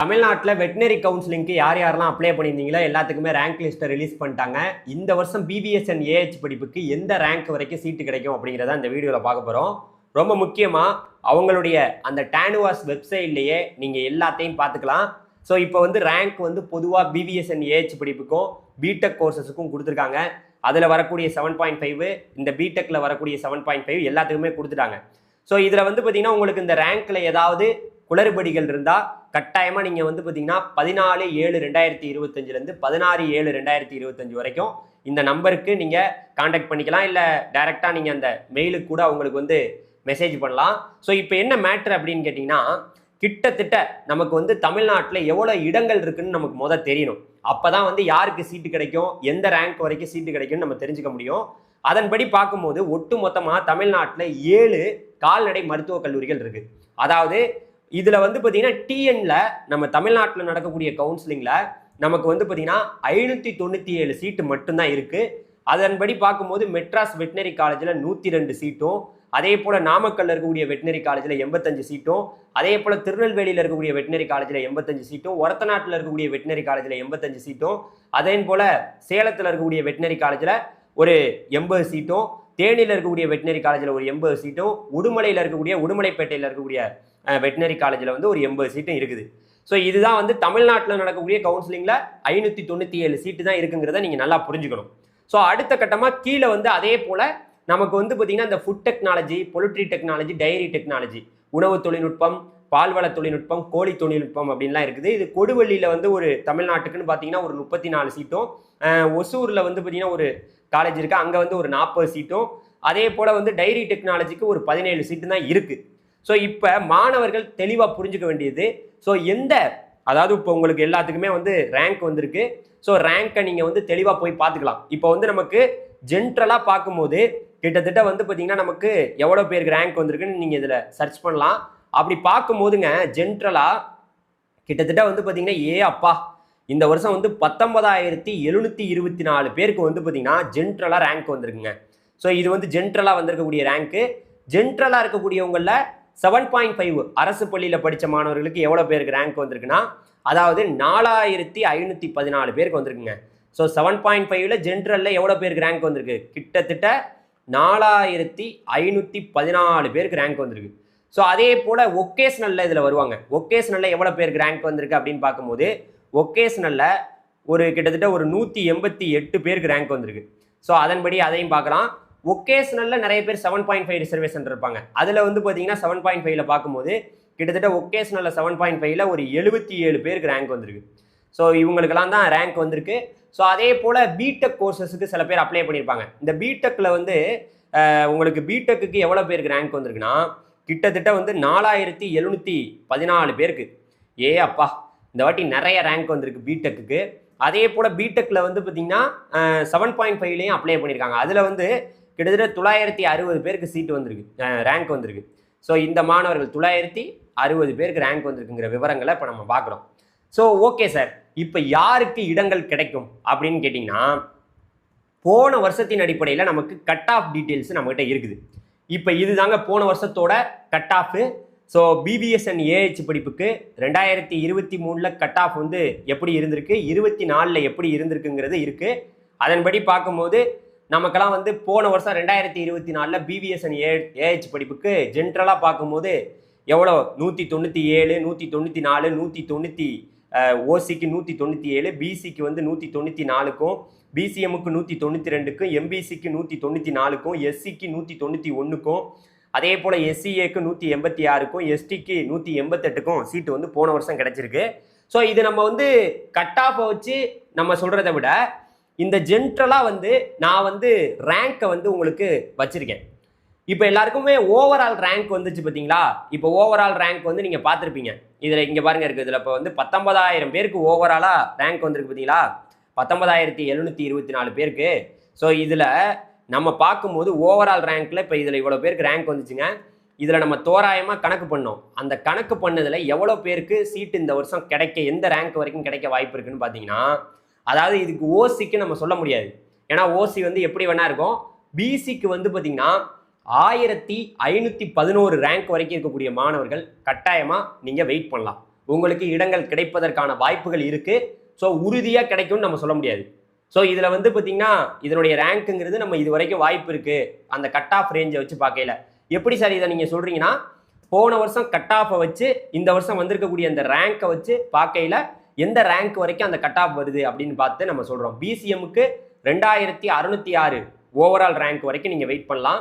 தமிழ்நாட்டில் வெட்டினரி கவுன்சிலிங்க்கு யார் யாரெல்லாம் அப்ளை பண்ணியிருந்தீங்களோ எல்லாத்துக்குமே ரேங்க் லிஸ்ட்டை ரிலீஸ் பண்ணிட்டாங்க. இந்த வருஷம் பிபிஎஸ் அண்ட் ஏஹெச் படிப்புக்கு எந்த ரேங்க் வரைக்கும் சீட்டு கிடைக்கும் அப்படிங்கிறத இந்த வீடியோவில் பார்க்க போகிறோம் ரொம்ப முக்கியமாக அவங்களுடைய அந்த டேனுவாஸ் வெப்சைட்லேயே நீங்கள் எல்லாத்தையும் பார்த்துக்கலாம். ஸோ இப்போ வந்து ரேங்க் வந்து பொதுவாக பிபிஎஸ் அண்ட் ஏஹெச் படிப்புக்கும் பிடெக் கோர்சஸுக்கும் கொடுத்துருக்காங்க. அதில் வரக்கூடிய செவன் பாயிண்ட் ஃபைவ் இந்த பிடெக்கில் வரக்கூடிய செவன் பாயிண்ட் ஃபைவ் எல்லாத்துக்குமே கொடுத்துட்டாங்க. ஸோ இதில் வந்து பார்த்தீங்கன்னா உங்களுக்கு இந்த ரேங்க்கில் ஏதாவது குளறுபடிகள் இருந்தால் கட்டாயமாக நீங்கள் வந்து பார்த்தீங்கன்னா பதினாலு ஏழு ரெண்டாயிரத்தி இருபத்தஞ்சிலேருந்து பதினாறு ஏழு ரெண்டாயிரத்தி இருபத்தஞ்சு வரைக்கும் இந்த நம்பருக்கு நீங்கள் காண்டாக்ட் பண்ணிக்கலாம். இல்லை டைரெக்டாக நீங்கள் அந்த மெயிலுக்கு கூட அவங்களுக்கு வந்து மெசேஜ் பண்ணலாம். ஸோ இப்போ என்ன மேட்ரு அப்படின்னு கேட்டிங்கன்னா கிட்டத்தட்ட நமக்கு வந்து தமிழ்நாட்டில் எவ்வளோ இடங்கள் இருக்குன்னு நமக்கு முத தெரியணும். அப்போ தான் வந்து யாருக்கு சீட்டு கிடைக்கும் எந்த ரேங்க் வரைக்கும் சீட்டு கிடைக்கும்னு நம்ம தெரிஞ்சுக்க முடியும். அதன்படி பார்க்கும்போது ஒட்டு மொத்தமாக தமிழ்நாட்டில் ஏழு கால்நடை மருத்துவக் கல்லூரிகள் இருக்குது அதாவது இதில் வந்து பார்த்தீங்கன்னா டிஎன்ல நம்ம தமிழ்நாட்டில் நடக்கக்கூடிய கவுன்சிலிங்கில் நமக்கு வந்து பார்த்தீங்கன்னா ஐநூற்றி தொண்ணூற்றி ஏழு சீட்டு மட்டும்தான் இருக்குது அதன்படி பார்க்கும்போது மெட்ராஸ் வெட்டினரி காலேஜில் நூற்றி ரெண்டு சீட்டும் அதே போல் நாமக்கல்ல இருக்கக்கூடிய வெட்டினரி காலேஜில் எண்பத்தஞ்சு சீட்டும் அதே போல் திருநெல்வேலியில் இருக்கக்கூடிய வெட்டினரி காலேஜில் எண்பத்தஞ்சு சீட்டும் ஒரத்தநாட்டில் இருக்கக்கூடிய வெட்டினரி காலேஜில் எண்பத்தஞ்சு சீட்டும் அதே போல் சேலத்தில் இருக்கக்கூடிய வெட்டினரி காலேஜில் ஒரு எண்பது சீட்டும் தேனியில் இருக்கக்கூடிய வெட்டினரி காலேஜில் ஒரு எண்பது சீட்டும் உடுமலையில் இருக்கக்கூடிய உடுமலைப்பேட்டையில் இருக்கக்கூடிய வெட்டினரி காலேஜில் வந்து ஒரு எண்பது சீட்டும் இருக்குது. ஸோ இதுதான் வந்து தமிழ்நாட்டில் நடக்கக்கூடிய கவுன்சிலிங்கில் ஐநூற்றி தொண்ணூற்றி ஏழு சீட்டு தான் இருக்குங்கிறத நீங்கள் நல்லா புரிஞ்சுக்கணும். ஸோ அடுத்த கட்டமாக கீழே வந்து அதே போல் நமக்கு வந்து பார்த்தீங்கன்னா இந்த food technology poultry technology dairy technology உணவு தொழில்நுட்பம் பால்வள தொழில்நுட்பம் கோழி தொழில்நுட்பம் அப்படின்லாம் இருக்குது. இது கொடுவள்ளியில் வந்து ஒரு தமிழ்நாட்டுக்குன்னு பார்த்தீங்கன்னா ஒரு முப்பத்தி நாலு சீட்டும் ஒசூரில் வந்து பார்த்திங்கன்னா ஒரு காலேஜ் இருக்குது அங்கே வந்து ஒரு நாற்பது சீட்டும் அதே போல் வந்து டைரி டெக்னாலஜிக்கு ஒரு பதினேழு சீட்டு தான் இருக்குது ஸோ இப்போ மாணவர்கள் தெளிவாக புரிஞ்சுக்க வேண்டியது. ஸோ எந்த அதாவது இப்போ உங்களுக்கு எல்லாத்துக்குமே வந்து ரேங்க் வந்திருக்கு. ஸோ ரேங்க்கை நீங்கள் வந்து தெளிவாக போய் பார்த்துக்கலாம். இப்போ வந்து நமக்கு ஜென்ரலாக பார்க்கும்போது கிட்டத்தட்ட வந்து பார்த்தீங்கன்னா நமக்கு எவ்வளோ பேருக்கு ரேங்க் வந்திருக்குன்னு நீங்கள் இதில் சர்ச் பண்ணலாம். அப்படி பார்க்கும்போதுங்க ஜென்ரலாக கிட்டத்தட்ட வந்து பார்த்தீங்கன்னா ஏ அப்பா. இந்த வருஷம் வந்து பத்தொன்பதாயிரத்தி எழுநூற்றி இருபத்தி நாலு பேருக்கு வந்து பார்த்தீங்கன்னா ஜென்ரலாக ரேங்க் வந்திருக்குங்க. ஸோ இது வந்து ஜென்ரலாக வந்திருக்கக்கூடிய ரேங்க்கு ஜென்ரலாக இருக்கக்கூடியவங்களில் செவன் பாயிண்ட் ஃபைவ் அரசு பள்ளியில் படித்த மாணவர்களுக்கு எவ்வளோ பேருக்கு ரேங்க் வந்திருக்குன்னா அதாவது நாலாயிரத்தி ஐநூற்றி பதினாலு பேருக்கு வந்திருக்குங்க. ஸோ செவன் பாயிண்ட் ஃபைவ்ல ஜென்ரலில் எவ்வளோ பேருக்கு ரேங்க் வந்திருக்கு? கிட்டத்தட்ட நாலாயிரத்தி ஐநூற்றி பதினாலு பேருக்கு ரேங்க் வந்திருக்கு. ஸோ அதே போல் ஒகேஷ்னலில் இதில் வருவாங்க. ஒகேஷ்னலில் எவ்வளோ பேருக்கு ரேங்க் வந்திருக்கு அப்படின்னு பார்க்கும்போது ஒகேஷ்னலில் ஒரு கிட்டத்தட்ட ஒரு நூற்றி எண்பத்தி எட்டு பேருக்கு ரேங்க் வந்திருக்கு. ஸோ அதன்படி அதையும் பார்க்கலாம். ஒகேஷனலில் நிறைய பேர் செவன் பாயிண்ட் ஃபைவ் ரிசர்வேஷன் இருப்பாங்க. அதில் வந்து பார்த்தீங்கன்னா செவன் பாயிண்ட் ஃபைவ்ல பார்க்கும்போது கிட்டத்தட்ட ஒகேஷனலில் செவன் பாயிண்ட் ஃபைவ்ல ஒரு எழுபத்தி ஏழு பேருக்கு ரேங்க் வந்திருக்கு. ஸோ இவங்களுக்கெல்லாம் தான் ரேங்க் வந்திருக்கு. ஸோ அதே போல் பிடெக் கோர்சஸுக்கு சில பேர் அப்ளை பண்ணியிருப்பாங்க இந்த பிடெக்கில் வந்து உங்களுக்கு பிடெக்குக்கு எவ்வளோ பேருக்கு ரேங்க் வந்திருக்குன்னா கிட்டத்தட்ட வந்து நாலாயிரத்தி எழுநூற்றி பதினாலு பேருக்கு. ஏ அப்பா இந்த வாட்டி நிறைய ரேங்க் வந்திருக்கு பிடெக்குக்கு அதே போல் பிடெக்கில் வந்து பார்த்தீங்கன்னா செவன் பாயிண்ட் ஃபைவ்லேயும் அப்ளை பண்ணியிருக்காங்க அதில் வந்து கிட்டத்தட்ட தொள்ளாயிரத்தி அறுபது பேருக்கு சீட்டு வந்திருக்கு. ரேங்க் வந்திருக்கு. ஸோ இந்த மாணவர்கள் தொள்ளாயிரத்தி அறுபது பேருக்கு ரேங்க் வந்திருக்குங்கிற விவரங்களை இப்போ நம்ம பார்க்குறோம். ஸோ ஓகே சார் இப்போ யாருக்கு இடங்கள் கிடைக்கும் அப்படின்னு கேட்டிங்கன்னா போன வருஷத்தின் அடிப்படையில் நமக்கு கட் ஆஃப் டீட்டெயில்ஸ் நம்மகிட்ட இருக்குது. இப்போ இதுதாங்க போன வருஷத்தோட cut off so BVSc and AH படிப்புக்கு ரெண்டாயிரத்தி இருபத்தி மூணில் கட் ஆஃப் வந்து எப்படி இருந்திருக்கு? இருபத்தி நாலில் எப்படி இருந்திருக்குங்கிறது இருக்குது அதன்படி பார்க்கும்போது நமக்கெல்லாம் வந்து போன வருஷம் ரெண்டாயிரத்தி இருபத்தி நாலில் பிபிஎஸ்என் ஏ ஏஹெச் படிப்புக்கு ஜென்ரலாக பார்க்கும்போது எவ்வளோ? நூற்றி தொண்ணூற்றி ஏழு நூற்றி தொண்ணூற்றி நாலு நூற்றி தொண்ணூற்றி ஓசிக்கு நூற்றி தொண்ணூற்றி ஏழு பிசிக்கு வந்து நூற்றி தொண்ணூற்றி நாலுக்கும் பிசிஎம்முக்கு நூற்றி தொண்ணூற்றி ரெண்டுக்கும் எம்பிசிக்கு நூற்றி தொண்ணூற்றி நாலுக்கும் எஸ்சிக்கு நூற்றி தொண்ணூற்றி ஒன்றுக்கும் அதே போல் எஸ்சிஏக்கு நூற்றி எண்பத்தி ஆறுக்கும் எஸ்டிக்கு நூற்றி எண்பத்தெட்டுக்கும் சீட்டு வந்து போன வருஷம் கிடச்சிருக்கு. ஸோ இது நம்ம வந்து கட் ஆஃபை வச்சு நம்ம சொல்கிறத விட இந்த ஜென்ரலாக வந்து நான் வந்து ரேங்க்கை வந்து உங்களுக்கு வச்சுருக்கேன். இப்போ எல்லாருக்குமே ஓவரால் ரேங்க் வந்துச்சு பார்த்தீங்களா இப்போ ஓவரால் ரேங்க் வந்து நீங்கள் பார்த்துருப்பீங்க. இதில் இங்கே பாருங்க இருக்குது இதில் இப்போ வந்து பத்தொன்பதாயிரம் பேருக்கு ஓவராலாக ரேங்க் வந்திருக்கு பார்த்தீங்களா பத்தொன்பதாயிரத்தி எழுநூற்றி இருபத்தி நாலு பேருக்கு. ஸோ இதில் நம்ம பார்க்கும்போது ஓவரால் ரேங்க்கில் இப்போ இதில் இவ்வளோ பேருக்கு ரேங்க் வந்துச்சுங்க. இதில் நம்ம தோராயமாக கணக்கு பண்ணோம். அந்த கணக்கு பண்ணதில் எவ்வளோ பேருக்கு சீட்டு இந்த வருஷம் கிடைக்க எந்த ரேங்க் வரைக்கும் கிடைக்க வாய்ப்பு இருக்குன்னு பார்த்தீங்கன்னா அதாவது இதுக்கு ஓசிக்கு நம்ம சொல்ல முடியாது. ஏன்னா ஓசி வந்து எப்படி வேணா இருக்கும். பிசிக்கு வந்து பார்த்தீங்கன்னா ஆயிரத்தி ஐநூற்றி பதினோரு ரேங்க் வரைக்கும் இருக்கக்கூடிய மாணவர்கள் கட்டாயமாக நீங்கள் வெயிட் பண்ணலாம். உங்களுக்கு இடங்கள் கிடைப்பதற்கான வாய்ப்புகள் இருக்கு. ஸோ உறுதியாக கிடைக்கும்னு நம்ம சொல்ல முடியாது. ஸோ இதில் வந்து பார்த்தீங்கன்னா இதனுடைய ரேங்க்குங்கிறது நம்ம இது வரைக்கும் வாய்ப்பு இருக்குது அந்த கட் ஆஃப் ரேஞ்சை வச்சு பார்க்கல எப்படி சார் இதை நீங்கள் சொல்கிறீங்கன்னா போன வருஷம் கட் ஆஃபை வச்சு இந்த வருஷம் வந்திருக்கக்கூடிய அந்த ரேங்கை வச்சு பார்க்கையில் எந்த ரேங்க் வரைக்கும் அந்த கட் ஆஃப் வருது அப்படின்னு பார்த்து நம்ம சொல்கிறோம் பிசிஎம்முக்கு ரெண்டாயிரத்தி அறுநூத்தி ஆறு ஓவரால் ரேங்க் வரைக்கும் நீங்கள் வெயிட் பண்ணலாம்.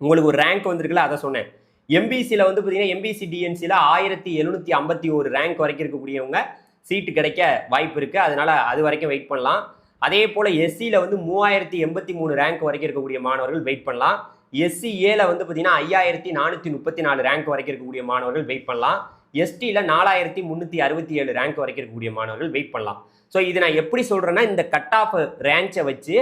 உங்களுக்கு ஒரு ரேங்க் வந்திருக்குல்ல அதை சொன்னேன். எம்பிசியில் வந்து பார்த்தீங்கன்னா எம்பிசி டிஎன்சியில் ஆயிரத்தி எழுநூற்றி ஐம்பத்தி ஒரு ரேங்க் வரைக்கும் இருக்கக்கூடியவங்க சீட்டு கிடைக்க வாய்ப்பு இருக்குது அதனால் அது வரைக்கும் வெயிட் பண்ணலாம். அதே போல் எஸ்சியில் வந்து மூவாயிரத்தி எண்பத்தி மூணு ரேங்க் வரைக்கும் இருக்கக்கூடிய மாணவர்கள் வெயிட் பண்ணலாம். எஸ்சி ஏல வந்து பார்த்தீங்கன்னா ஐயாயிரத்தி நானூற்றி முப்பத்தி நாலு ரேங்க் வரைக்கும் இருக்கக்கூடிய மாணவர்கள் வெயிட் பண்ணலாம். எஸ்டியில் நாலாயிரத்தி முந்நூற்றி அறுபத்தி ஏழு ரேங்க் வரைக்கும் இருக்கக்கூடிய மாணவர்கள் வெயிட் பண்ணலாம். ஸோ இது நான் எப்படி சொல்கிறேன்னா இந்த கட் ஆஃப் ரேஞ்சை வச்சு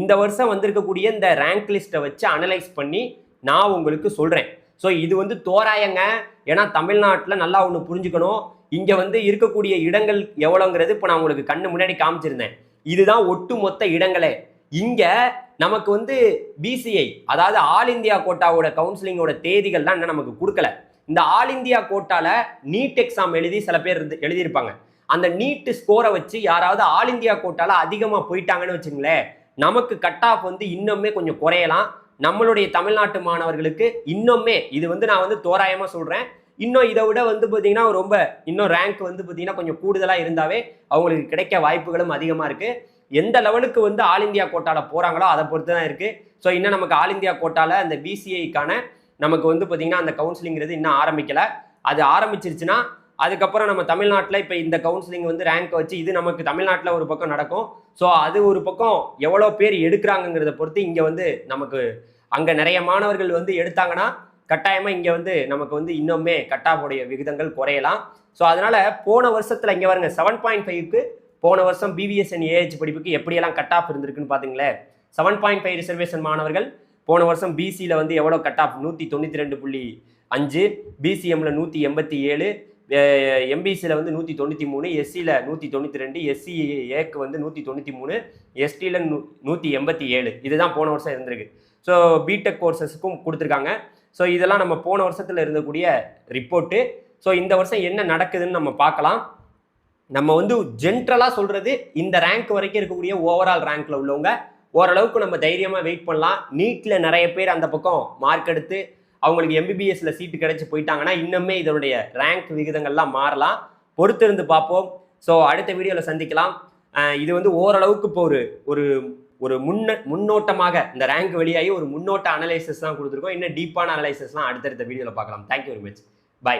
இந்த வருஷம் வந்திருக்கக்கூடிய இந்த ரேங்க் லிஸ்ட்டை வச்சு அனலைஸ் பண்ணி நான் உங்களுக்கு சொல்கிறேன் ஸோ இது வந்து தோராயங்க. ஏன்னா தமிழ்நாட்டில் நல்லா ஒன்று புரிஞ்சுக்கணும். இங்கே வந்து இருக்கக்கூடிய இடங்கள் எவ்வளோங்கிறது இப்போ நான் உங்களுக்கு கண்ணு முன்னாடி காமிச்சிருந்தேன். இதுதான் ஒட்டு மொத்த இடங்களே. இங்கே நமக்கு வந்து பிசிஐ அதாவது ஆல் இந்தியா கோட்டாவோட கவுன்சிலிங்கோட தேதிகள்லாம் இன்னும் நமக்கு கொடுக்கல. இந்த ஆல் இந்தியா கோட்டால நீட் எக்ஸாம் எழுதி சில பேர் இருந்து- எழுதியிருப்பாங்க. அந்த நீட்டு ஸ்கோரை வச்சு யாராவது ஆல் இந்தியா கோட்டால அதிகமாக போயிட்டாங்கன்னு வச்சுங்களேன் நமக்கு கட் ஆஃப் வந்து இன்னுமே கொஞ்சம் குறையலாம். நம்மளுடைய தமிழ்நாட்டு மாணவர்களுக்கு இன்னுமே இது வந்து நான் வந்து தோராயமாக சொல்கிறேன் இன்னும் இதை விட வந்து பார்த்தீங்கன்னா ரொம்ப இன்னும் ரேங்க் வந்து பார்த்தீங்கன்னா கொஞ்சம் கூடுதலாக இருந்தாவே அவங்களுக்கு கிடைக்க வாய்ப்புகளும் அதிகமாக இருக்குது எந்த லெவலுக்கு வந்து ஆல் இந்தியா கோட்டால போகிறாங்களோ அதை பொறுத்து தான் இருக்குது ஸோ இன்னும் நமக்கு ஆல் இந்தியா கோட்டால அந்த பிசிஐக்கான நமக்கு வந்து பார்த்தீங்கன்னா அந்த கவுன்சிலிங்கிறது இன்னும் ஆரம்பிக்கலை. அது ஆரம்பிச்சிருச்சுன்னா அதுக்கப்புறம் நம்ம தமிழ்நாட்டில் இப்போ இந்த கவுன்சிலிங் வந்து ரேங்க் வச்சு இது நமக்கு தமிழ்நாட்டில் ஒரு பக்கம் நடக்கும். ஸோ அது ஒரு பக்கம் எவ்வளோ பேர் எடுக்கிறாங்கங்கிறத பொறுத்து இங்கே வந்து நமக்கு அங்கே நிறைய மாணவர்கள் வந்து எடுத்தாங்கன்னா கட்டாயமாக இங்கே வந்து நமக்கு வந்து இன்னுமே கட்டாஃபுடைய விகிதங்கள் குறையலாம். ஸோ அதனால் போன வருஷத்தில் இங்கே வருங்க செவன் பாயிண்ட் ஃபைவ்க்கு போன வருஷம் பிவிஎஸ்என் ஏஹெச் படிப்புக்கு எப்படியெல்லாம் கட் ஆஃப் இருந்திருக்குன்னு பார்த்தீங்களே செவன் பாயிண்ட் ஃபைவ் ரிசர்வேஷன் மாணவர்கள் போன வருஷம் பிசியில் வந்து எவ்வளோ கட் ஆஃப் நூற்றி தொண்ணூற்றி ரெண்டு புள்ளி அஞ்சு. பிசிஎம்மில் நூற்றி எண்பத்தி ஏழு. எம்பிசியில் வந்து நூற்றி தொண்ணூற்றி மூணு. எஸ்சியில் நூற்றி தொண்ணூற்றி ரெண்டு. எஸ்சி ஏக்கு வந்து நூற்றி தொண்ணூற்றி மூணு. எஸ்டியில் நூ நூற்றி எண்பத்தி ஏழு. இதுதான் போன வருஷம் இருந்திருக்கு. ஸோ பிடெக் கோர்சஸுக்கும் கொடுத்துருக்காங்க. ஸோ இதெல்லாம் நம்ம போன வருஷத்தில் இருந்தக்கூடிய ரிப்போர்ட்டு ஸோ இந்த வருஷம் என்ன நடக்குதுன்னு நம்ம பார்க்கலாம். நம்ம வந்து ஜென்ரலாக சொல்கிறது இந்த ரேங்க் வரைக்கும் இருக்கக்கூடிய ஓவரால் ரேங்க்கில் உள்ளவங்க ஓரளவுக்கு நம்ம தைரியமாக வெயிட் பண்ணலாம். நீட்டில் நிறைய பேர் அந்த பக்கம் மார்க் எடுத்து அவங்களுக்கு எம்பிபிஎஸ்ல சீட்டு கிடைச்சி போயிட்டாங்கன்னா இன்னுமே இதனுடைய ரேங்க் விகிதங்கள்லாம் மாறலாம். பொறுத்திருந்து பார்ப்போம். ஸோ அடுத்த வீடியோவில் சந்திக்கலாம். இது வந்து ஓரளவுக்கு இப்போ ஒரு ஒரு ஒரு முன்ன முன்னோட்டமாக இந்த ரேங்க் வெளியாகி ஒரு முன்னோட்ட அனலைசஸ் தான் கொடுத்துருக்கோம். இன்னும் டீப்பான அனலைசஸ்லாம் அடுத்தடுத்த வீடியோவில் பார்க்கலாம். Thank you very much by